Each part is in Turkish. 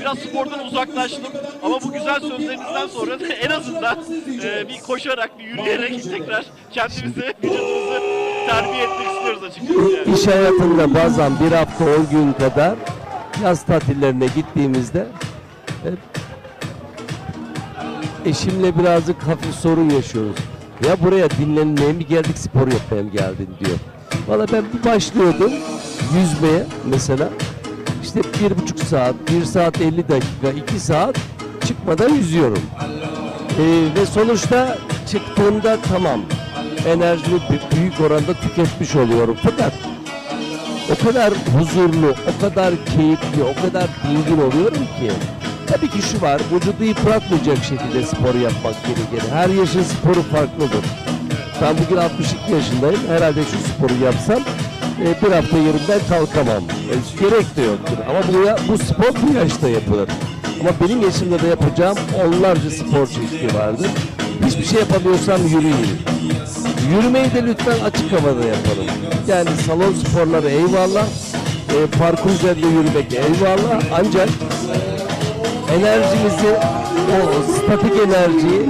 biraz spordan uzaklaştım. Ama bu güzel sözlerinizden sonra da en azından e, bir koşarak, bir yürüyerek tekrar kendimizi, vücudumuzu terbiye etmek istiyoruz açıkçası. Yani. İş hayatında bazen bir hafta 10 gün kadar yaz tatillerine gittiğimizde e, eşimle birazcık hafif sorun yaşıyoruz. Ya buraya dinlenmeye mi geldik spor yapmaya mı geldin diyor. Valla ben bir başlıyordum yüzmeye mesela. İşte bir buçuk saat, bir saat 50 dakika, iki saat çıkmadan yüzüyorum. Ee, ve sonuçta çıktığımda tamam enerjimi bü- büyük oranda tüketmiş oluyorum. Fakat o kadar huzurlu, o kadar keyifli, o kadar dingin oluyorum ki. Tabii ki şu var, vücudu yıpratmayacak şekilde spor yapmak gerekir. Her yaşın sporu farklıdır. Ben bugün 62 yaşındayım. Herhalde şu sporu yapsam e, bir hafta yerimden kalkamam. E, gerek de yoktur. Ama bu, ya- bu spor bu yaşta yapılır. Ama benim yaşımda da yapacağım onlarca spor çeşidi vardır. Hiçbir şey yapamıyorsam yürüyeyim. Yürümeyi de lütfen açık havada yapalım. Yani salon sporları eyvallah, e, parkur üzerinde yürümek eyvallah. Ancak enerjimizi, o statik enerjiyi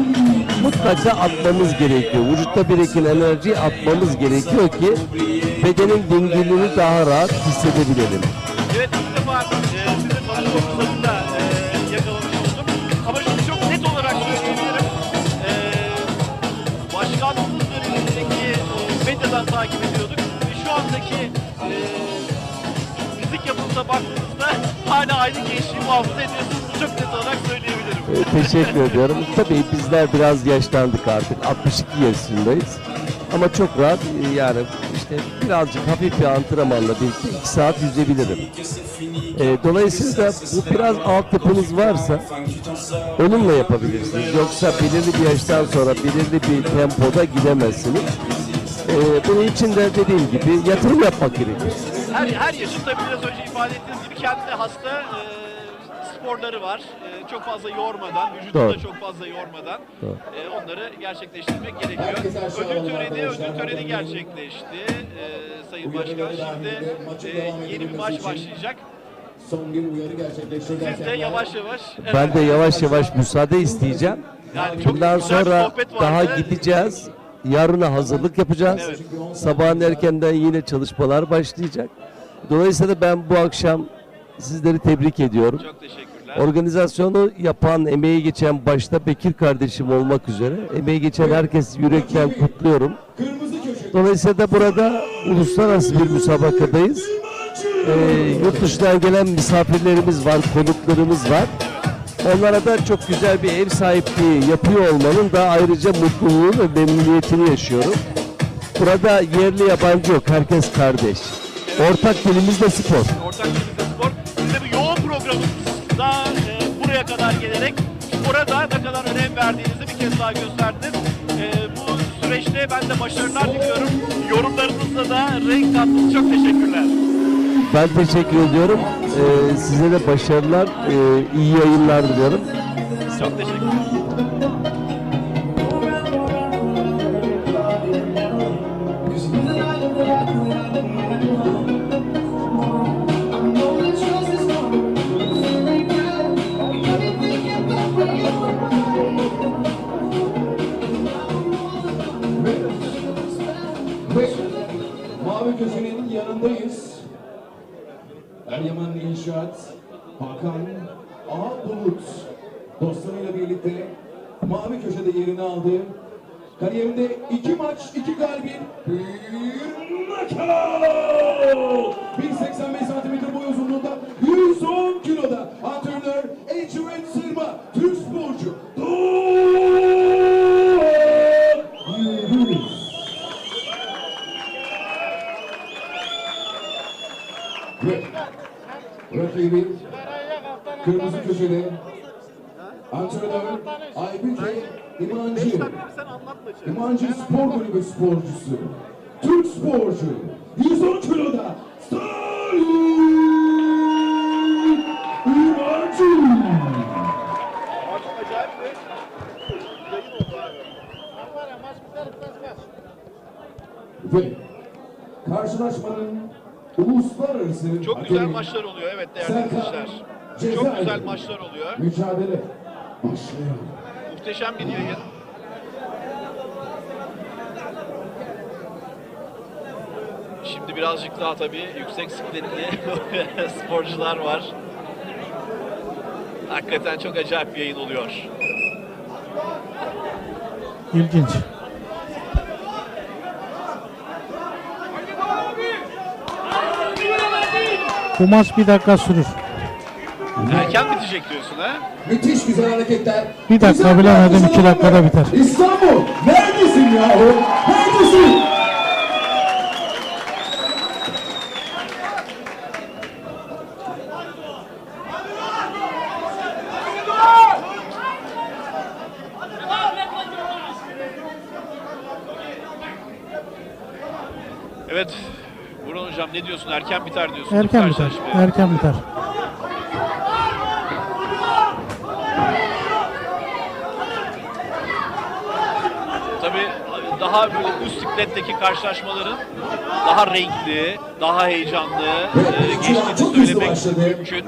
mutlaka atmamız gerekiyor. Vücutta biriken enerjiyi atmamız gerekiyor ki bedenin dinginliğini daha rahat hissedebilelim. Evet ilk defa e, sizin tanışma fırsatını da e, yakalamış oldum. Ama şunu çok net olarak söyleyebilirim. E, başkanlığınız dönemindeki e, medyadan takip ediyorduk. Ve şu andaki e, müzik yapımına baktığınızda hala aynı gençliği muhafaza ediyorsunuz. Bunu Çok net olarak söyleyebilirim. E, Teşekkür ediyorum. Tabii bizler biraz yaşlandık artık. 62 yaşındayız. Ama çok rahat e, yani işte birazcık hafif bir antrenmanla birlikte 2 saat yüzebilirim. E, dolayısıyla bu biraz altyapınız varsa onunla yapabilirsiniz. Yoksa belirli bir yaştan sonra belirli bir tempoda gidemezsiniz. E, bunun için de dediğim gibi yatırım yapmak gerekir. Her, her yaşın tabii biraz önce ifade ettiğiniz gibi kendine hasta e, sporları var. E, çok fazla yormadan, vücudu da Doğru. çok fazla yormadan Doğru. e, onları gerçekleştirmek gerekiyor. Ödül töreni, ödül töreni gerçekleşti e, Sayın Başkan. Şimdi e, yeni bir maç başlayacak. Son bir uyarı gerçekleştirirken Siz de yavaş yavaş Ben de yavaş yavaş müsaade isteyeceğim. Yani çok Bundan güzel sonra sohbet vardı. daha gideceğiz. Yarına hazırlık yapacağız. Evet. Sabahın erkenden yine çalışmalar başlayacak. Dolayısıyla ben bu akşam sizleri tebrik ediyorum. çok teşekkürler. Organizasyonu yapan, emeği geçen başta Bekir kardeşim olmak üzere emeği geçen herkes yürekten kutluyorum. Dolayısıyla da burada uluslararası bir müsabakadayız. Ee, yurt dışından gelen misafirlerimiz var, konuklarımız var. Onlara da çok güzel bir ev sahipliği yapıyor olmanın da ayrıca mutluluğunu ve memnuniyetini yaşıyorum. Burada yerli yabancı yok, herkes kardeş. Ortak dilimiz de spor. Ortak Spor. Siz de bu yoğun programınızda e, buraya kadar gelerek spora da ne kadar önem verdiğinizi bir kez daha gösterdiniz. E, bu süreçte ben de başarılar diliyorum. Yorumlarınızla da renk kattınız. Çok teşekkürler. Ben teşekkür ediyorum. Ee, size de başarılar, ee, iyi yayınlar diliyorum. Çok teşekkürler. Dostlarıyla birlikte mavi köşede yerini aldı. Kariyerinde iki maç, iki galibiyet, bir knockout! 1.85 santimetre boy uzunluğunda, 110 kiloda antrenör Ecevit Sırma, Türk sporcu. Doğan Yıldız. Ve rakibi kırmızı köşede antrenör Aybüke İmancı. Anlatma İmancı Spor Kulübü sporcusu. Türk sporcu. 110 kiloda Stalin İmancı. Ve karşılaşmanın uluslararası Çok güzel hakemi maçlar oluyor evet değerli Serkan izleyiciler. Çok güzel maçlar oluyor. Mücadele Muhteşem bir yayın. Şimdi birazcık daha tabii yüksek sikletli sporcular var. Hakikaten çok acayip bir yayın oluyor. İlginç. Bu maç bir dakika sürür. Erken bitecek diyorsun ha? Müthiş güzel hareketler. Bir dakika Güzel bilemedim, iki dakikada biter. İstanbul neredesin yahu? Neredesin? Evet. Burhan Hocam ne diyorsun? Erken biter diyorsun. Erken biter. Erken biter. Tabii daha böyle üst sikletteki karşılaşmaların daha renkli, daha heyecanlı e, geçtiğini söylemek mümkün.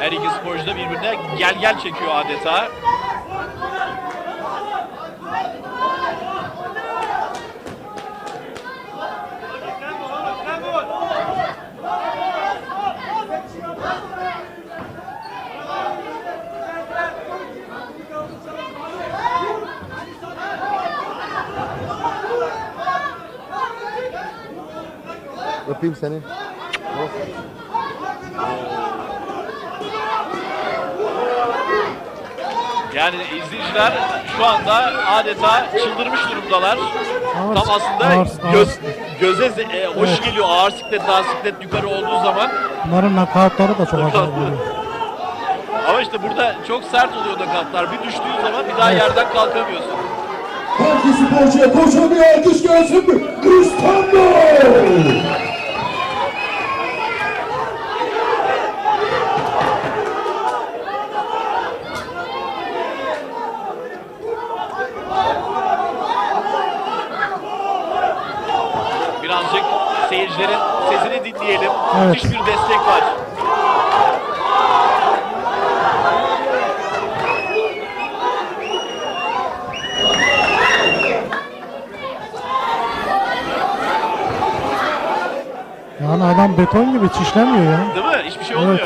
Her iki sporcu da birbirine gel gel çekiyor adeta. Öpeyim seni. Yani izleyiciler şu anda adeta çıldırmış durumdalar. Ağır- Tam aslında ağır- göz, ağır. göze ze- e, hoş Evet. geliyor ağır siklet, daha siklet yukarı olduğu zaman. Bunların nakavtları da çok acayip oluyor. Ama işte burada çok sert oluyor nakatlar. Bir düştüğün zaman bir daha yerden kalkamıyorsun. Hangi sporcuya kocaman bir alkış gelsin mi? İstanbul! Birazcık seyircilerin sesini dinleyelim. Evet. Müthiş bir destek var. Beton gibi çişlemiyor ya. Değil mi? Hiçbir şey olmuyor.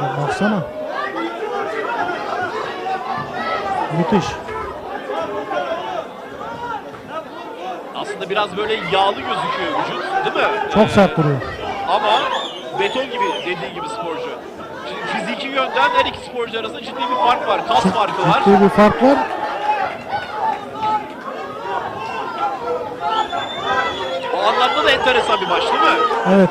Ya baksana. Müthiş. Aslında biraz böyle yağlı gözüküyor vücut. Değil mi? Çok sert duruyor. Ama beton gibi dediği gibi sporcu. Şimdi fiziki yönden her iki sporcu arasında ciddi bir fark var. Kas farkı var. Ciddi bir fark var. Anlamda da enteresan bir maç değil mi? Evet.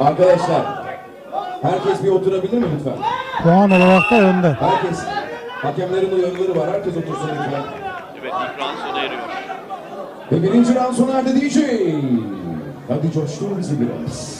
Arkadaşlar, herkes bir oturabilir mi lütfen? Puan olarak da önde. Herkes, hakemlerin uyarıları var. Herkes otursun lütfen. Evet ilk round sona eriyor. Ve birinci round sona erdi DJ. Hadi coştur bizi biraz.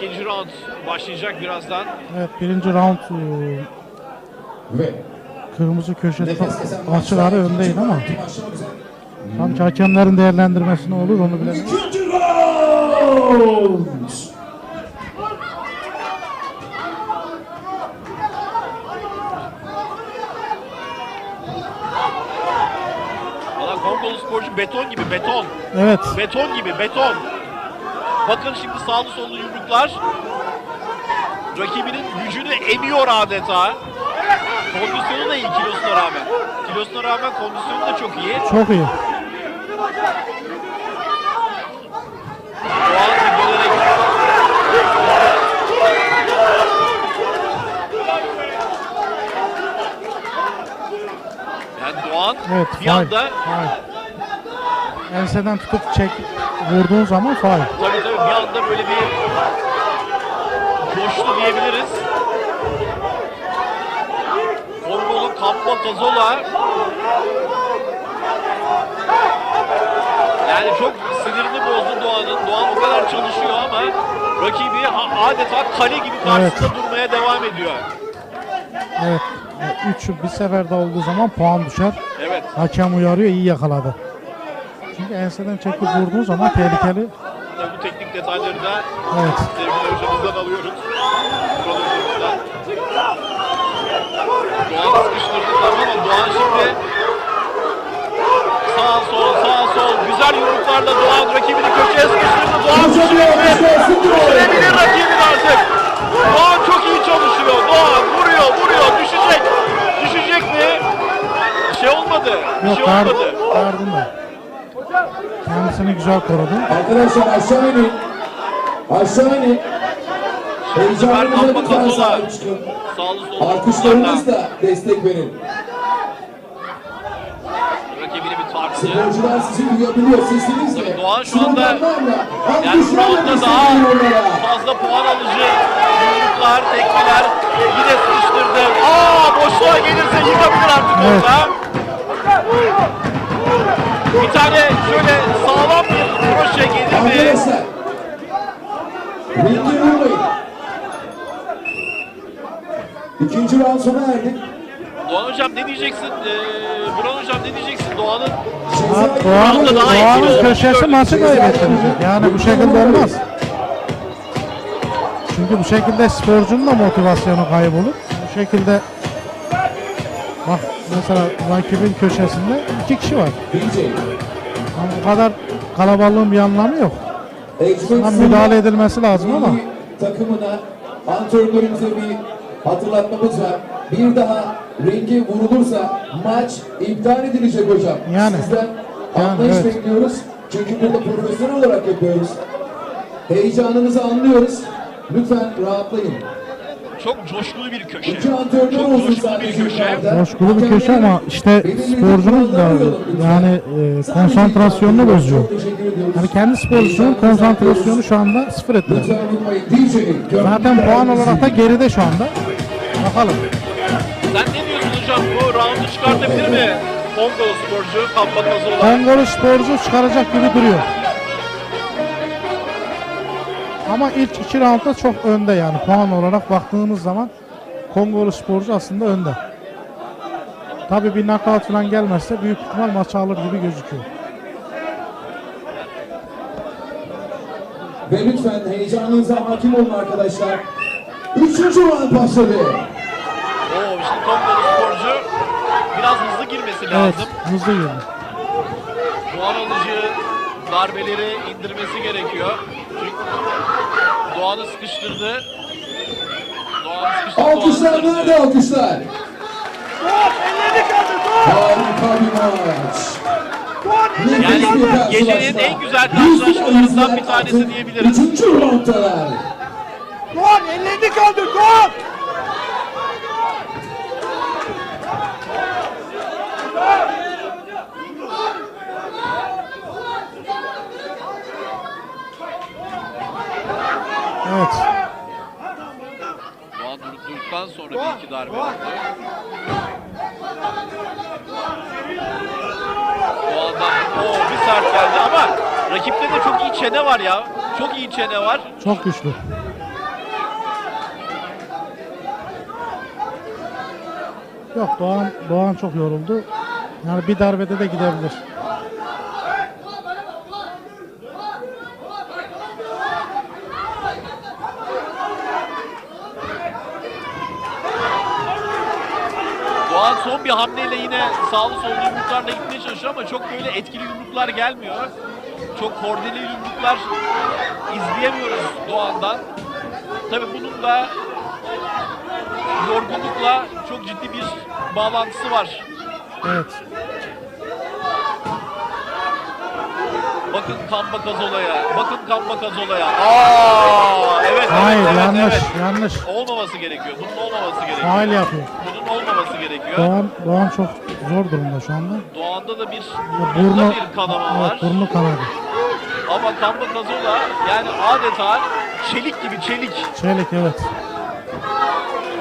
İkinci round başlayacak birazdan. Evet birinci round e, Ve kırmızı köşe çok açık ara öndeydi ama tam ki hakemlerin değerlendirmesi ne olur onu bilemem. İkinci round. Valla Kongolu sporcu beton gibi beton. Evet. Beton gibi beton. Bakın şimdi sağlı sollu yumruklar. Rakibinin gücünü emiyor adeta. Kondisyonu da iyi kilosuna rağmen. Kilosuna rağmen kondisyonu da çok iyi. Çok iyi. Doğan dönerek Yani Doğan Evet. bir faul, anda faul. Enseden tutup çek vurduğun zaman faul. Bir anda böyle bir coştu diyebiliriz. Kongolu Kampa Kazola yani çok sinirini bozdu Doğan'ın. Doğan o kadar çalışıyor ama rakibi adeta kale gibi karşısında durmaya devam ediyor. Evet. E, Üç bir seferde olduğu zaman puan düşer. Evet. Hakem uyarıyor iyi yakaladı. Çünkü enseden çekip vurduğun zaman tehlikeli. Bu teknik detayları da Evet. sevgili hocamızdan alıyoruz. Doğan sıkıştırdı tamam ama Doğan şimdi sağ sol sağ sol güzel yumruklarla Doğan rakibini köşeye sıkıştırdı. Doğan alkış düşürebilir. rakibini artık. Doğan çok iyi çalışıyor. Doğan vuruyor vuruyor düşecek. Düşecek mi? Bir şey olmadı. Bir Yok şey olmadı. gardında. Kendisini güzel korudu. Arkadaşlar aşağı inin. Aşağı inin. Heyecanınıza lütfen sahip çıkın. Alkışlarınızla destek verin. Sporcular sizi duyabiliyor sesinizle. Tabii Doğan şu anda- Yani şu anda daha fazla puan alıcı yumruklar, tekmeler yine sıkıştırdı. Aa boşluğa gelirse yıkabilir artık Evet. orada. Bir tane şöyle sağlam bir kroşe gelir mi? Arkadaşlar. Ringi vurmayın. İkinci round sona erdik. Doğan hocam ne diyeceksin? Ee, Buran hocam ne diyeceksin? Doğan'ın Doğan'ın, Burada daha Doğan'ın etkili köşesi olmuş maçı gördük. kaybettirecek. Yani bu şekilde olmaz. Çünkü bu şekilde sporcunun da motivasyonu kaybolur. Bu şekilde bak mesela rakibin köşesinde iki kişi var. Ama bu kadar kalabalığın bir anlamı yok. Suyu müdahale edilmesi lazım ama takımına antrenörümüze bir hatırlatmamız var. Bir daha ringe vurulursa maç iptal edilecek hocam. Yani. Sizden Yani, anlayış evet. bekliyoruz. Çünkü burada profesyonel olarak yapıyoruz. Heyecanınızı anlıyoruz. Lütfen rahatlayın. Çok coşkulu bir köşe. Çok coşkulu bir köşe. coşkulu bir köşe ama işte sporcunun da yani e, konsantrasyonunu bozuyor. Yani kendi sporcusunun konsantrasyonu şu anda sıfır etti. Lütfen unutmayın. DJ. Zaten puan olarak da geride şu anda. Bakalım. Sen ne diyorsun hocam? Bu roundu çıkartabilir mi? Kongolu sporcu Kampa Kazola. Kongolu sporcu çıkaracak gibi duruyor. Ama ilk iki roundda çok önde yani puan olarak baktığımız zaman Kongolu sporcu aslında önde. Tabii bir knockout falan gelmezse büyük ihtimal maçı alır gibi gözüküyor. Ve lütfen heyecanınıza hakim olun arkadaşlar. Üçüncü round başladı. Oo, şimdi Kongolu sporcu biraz hızlı girmesi Evet, lazım. hızlı girdi. Doğan alıcı darbeleri indirmesi gerekiyor. Çünkü Doğan'ı sıkıştırdı. Doğan'ı sıkıştırdı. Alkışlar nerede alkışlar? Harika bir maç. Nefis Yani bir karşılaşma. gecenin en güzel karşılaşmalarından bir tanesi diyebiliriz. Üçüncü rounddalar. Doğan ellerini kaldır Doğan. Evet. Doğan durduktan sonra bir iki darbe o bir sert geldi ama rakipte de çok iyi çene var ya. Çok iyi çene var. Çok güçlü. Yok Doğan Doğan çok yoruldu. Yani bir darbede de gidebilir. Doğan son bir hamleyle yine sağlı sollu yumruklarla gitmeye çalışıyor ama çok böyle etkili yumruklar gelmiyor. Çok kordeli yumruklar izleyemiyoruz Doğan'dan. Tabi bunun da yorgunlukla çok ciddi bir bağlantısı var. Evet. Bakın Kamba Kazola'ya, bakın Kamba Kazola'ya. Aa, evet, Hayır evet, evet, yanlış evet. yanlış. Olmaması gerekiyor. Bunun olmaması gerekiyor. Faal yapıyor. Olmaması gerekiyor. Doğan Doğan çok zor durumda şu anda. Doğan'da da bir burnu, Burnu bir kanama var. evet, burnu kanadı. Ama Kamba Kazola yani adeta çelik gibi çelik. Çelik evet.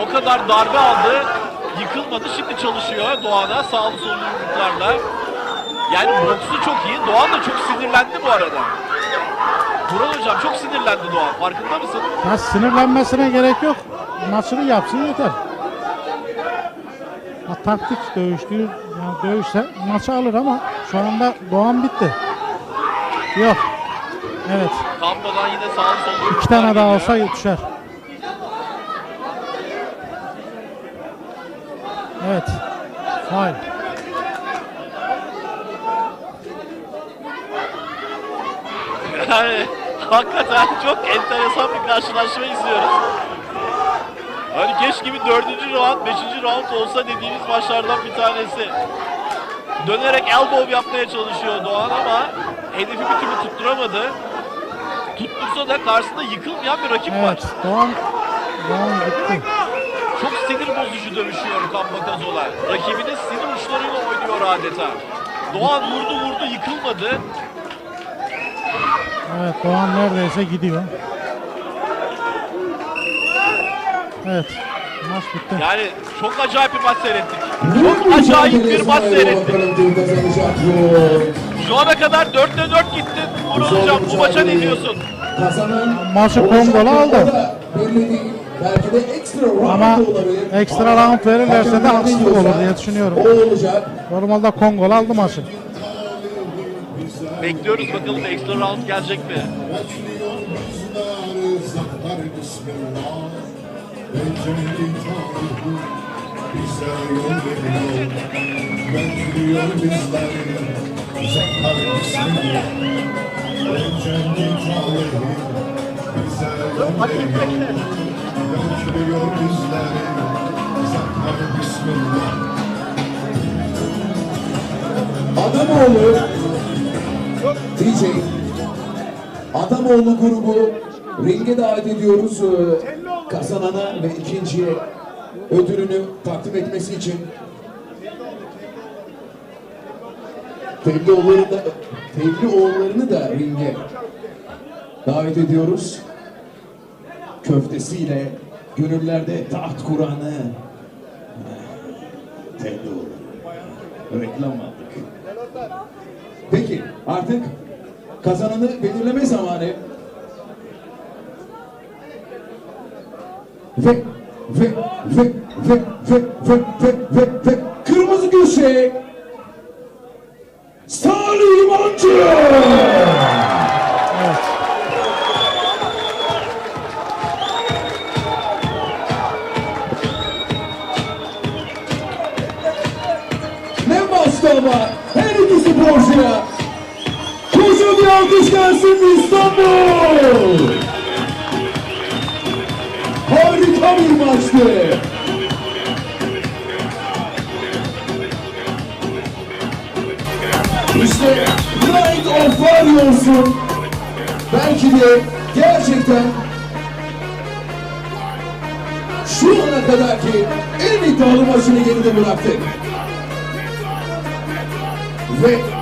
O kadar darbe aldı. Yıkılmadı. Şimdi çalışıyor Doğan'a sağlı sollu yumruklarla. Yani boksu çok iyi. Doğan da çok sinirlendi bu arada. Buran hocam çok sinirlendi Doğan. Farkında mısın? Ya sinirlenmesine gerek yok. Maçını yapsın yeter. Taktik dövüştüğü yani dövüşse maçı alır ama şu anda Doğan bitti. Yok. Evet. Kamba'dan yine sağlı sollu İki tane daha olsa düşer. Evet. Faul. Yani hakikaten çok enteresan bir karşılaşma izliyoruz. Hani keşke bir dördüncü round, beşinci round olsa dediğimiz maçlardan bir tanesi. Dönerek elbow yapmaya çalışıyor Doğan ama hedefi bir türlü tutturamadı. Tuttursa da karşısında yıkılmayan bir rakip var. Evet. Doğan Doğan gitti. Çok sinir bozucu dövüşüyor Kamba Kazola. Rakibinin sinir uçlarıyla oynuyor adeta. Doğan vurdu vurdu yıkılmadı. Evet Doğan neredeyse gidiyor. Evet. Maç bitti. Yani çok acayip bir maç seyrettik. Çok acayip bir maç seyrettik. Şu ana kadar 4'te 4 gitti. Uğur Hocam bu maça ne diyorsun? Maçı Kongo'la aldı. Belki de ekstra round Ama ekstra round verirlerse de haksızlık olur diye düşünüyorum. Normalde Kongol aldı maçı. Bekliyoruz bakalım extra round gelecek mi? Bekliyor bizleri Zafer Bismillah Cennet tarihi Bize yol veriyor Bekliyor bizleri Zafer Bismillah Adamoğlu DJ Adamoğlu grubu ringe davet ediyoruz. Kazanana ve ikinciye ödülünü takdim etmesi için Tevlioğullarını da, Tevlioğullarını da ringe davet ediyoruz. Köftesiyle gönüllerde taht kuranı Tevlioğulları. Reklam aldık. Peki artık kazananı belirleme zamanı. Ve ve ve ve ve ve ve ve ve kırmızı köşe Salih İmancı. Evet. Ne bastı ama her iki sporcuya. Koca bir alkış gelsin İstanbul. Harika bir maçtı. İşte Night of Warriors'un belki de gerçekten şu ana kadarki en iddialı maçını geride bıraktık. Ve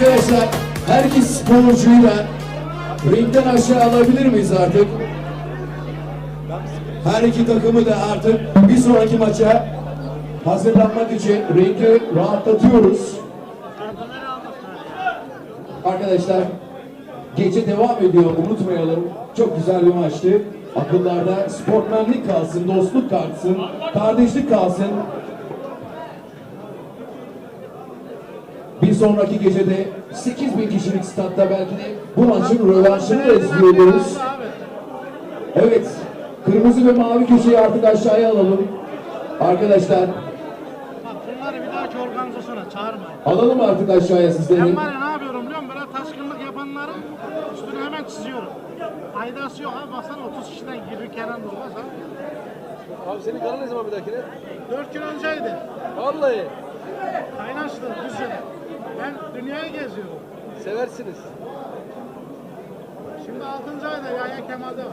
Arkadaşlar her iki sporcuyu da ringden aşağı alabilir miyiz artık? Her iki takımı da artık bir sonraki maça hazırlanmak için ringi rahatlatıyoruz. Arkadaşlar gece devam ediyor unutmayalım. Çok güzel bir maçtı. Akıllarda sportmenlik kalsın, dostluk kalsın, kardeşlik kalsın. Bir sonraki gecede 8 bin kişilik statta belki de bu maçın rövanşını da izleyebiliriz. Evet, kırmızı ve mavi köşeyi artık aşağıya alalım. Arkadaşlar, Bunları bir dahaki organizasyona çağırmayın. alalım artık aşağıya sizleri. Ben var ya ne yapıyorum biliyor musun? Böyle taşkınlık yapanların üstünü hemen çiziyorum. Faydası yok abi baksana 30 kişiden giriyor Kenan Durmaz ha. Abi senin kanal ne zaman bir dahakine? 4 gün önceydi. Vallahi Kaynaşlı Düzce'de. Ben dünyayı geziyorum. seversiniz. Şimdi 6. ayda Yahya Kemal'de var.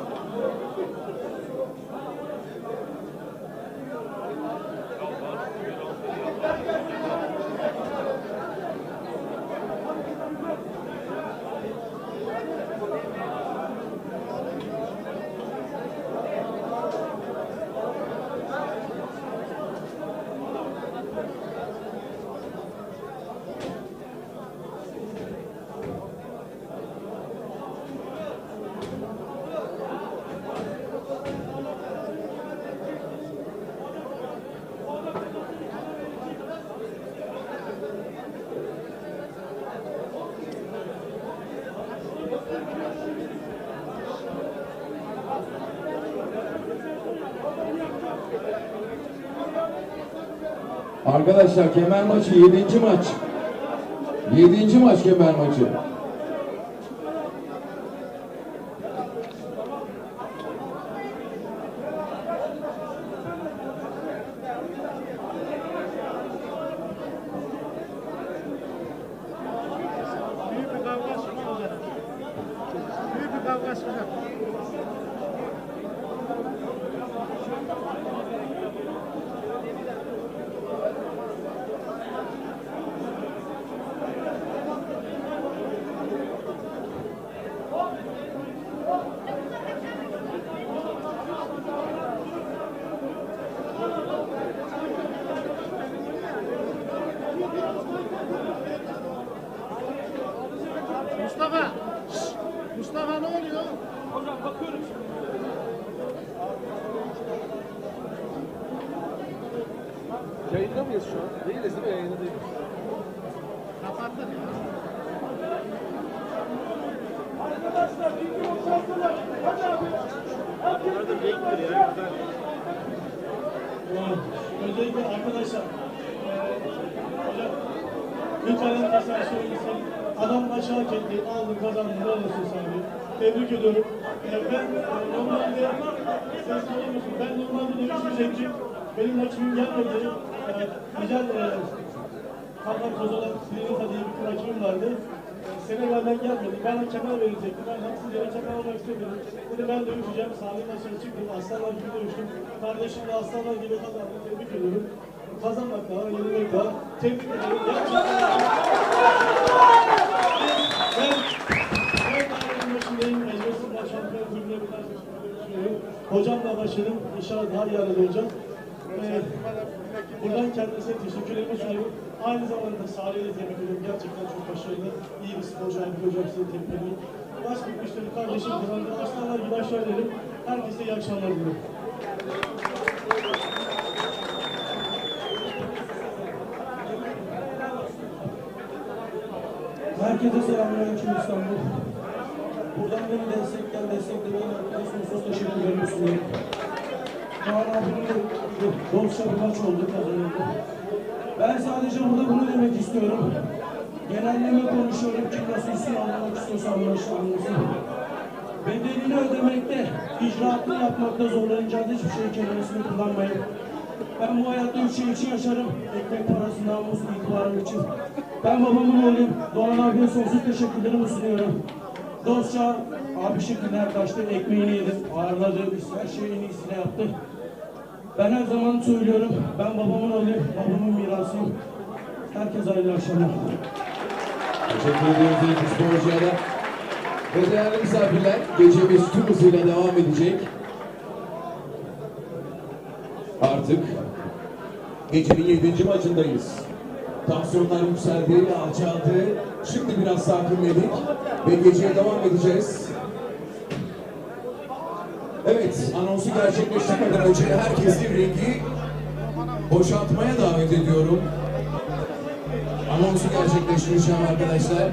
Arkadaşlar kemer maçı 7. maç. 7. maç kemer maçı. Büyük bir. Arkadaşlar hocam lütfen mesela söylesin. Adam hak etti, aldı, kazandı, ne olursun diyor. Tebrik ediyorum. Eee, ben eee, normalde, sen söylemiyorsun, ben normalde dövüşmeyecektim. Benim rakibim gelmedi. Güzel eee Kanlar Kozolak Sivrilinta diye bir rakibim vardı. Eee, Sene benden gelmedi. Bana kemer verecekti. Ben haksız yere kemer almak istemedim. Dedi ben dövüşeceğim. Sahneye dışarı çıktım. Aslanlar gibi dövüştüm. Kardeşim de aslanlar gibi kazandı. Tebrik ediyorum. Kazanmak da var, yenilmek de var. Tebrik ederim. Gerçekten. Hocamla başladım. İnşallah daha iyi arada olacağım. Ee, buradan kendisine teşekkürlerimi sunuyorum. Aynı zamanda Salih'i de tebrik ediyorum. Gerçekten çok başarılı. iyi bir sporcu. Aykut Hocam sizi tebrik ediyorum. Baş bitmiştir. Kardeşim kazandı. Aslanlar gibi aşağı edelim. Herkese iyi akşamlar diliyorum. Herkese selamünaleyküm İstanbul. Buradan beni destekleyen, desteklemeyen arkadaşlarıma sonsuz teşekkürlerimi sunuyorum. Kaan abimle dostça bir maç oldu kazanıldı. Ben sadece burada bunu demek istiyorum. Genelleme konuşuyorum. Kim nasıl istiyor anlamak istiyorsa anlaşılsın. anlasın. Bedelini ödemekte, icraatını yapmakta zorlanacağız. Hiçbir şey kelimesini kullanmayın. Ben bu hayatta üç şey için yaşarım. Ekmek parası, namus, itibarım için. Ben babamın oğluyum. Doğan abiye sonsuz teşekkürlerimi sunuyorum. Dostça abi şekilde yaklaştı. Ekmeğini yedim, ağırladı. Her şeyin en iyisini yaptı. Ben her zaman söylüyorum. Ben babamın oğluyum. Babamın mirasıyım. Herkese hayırlı akşamlar. Teşekkür ediyoruz iki sporcuya. Ve değerli misafirler, gecemiz tüm hızıyla devam edecek. Artık gecenin yedinci maçındayız. Tansiyonlar yükseldi, alçaldı. Şimdi biraz sakinledik ve geceye devam edeceğiz. Evet, anonsu gerçekleştirmeden önce herkesi ringi boşaltmaya davet ediyorum. Anonsu gerçekleştireceğim arkadaşlar.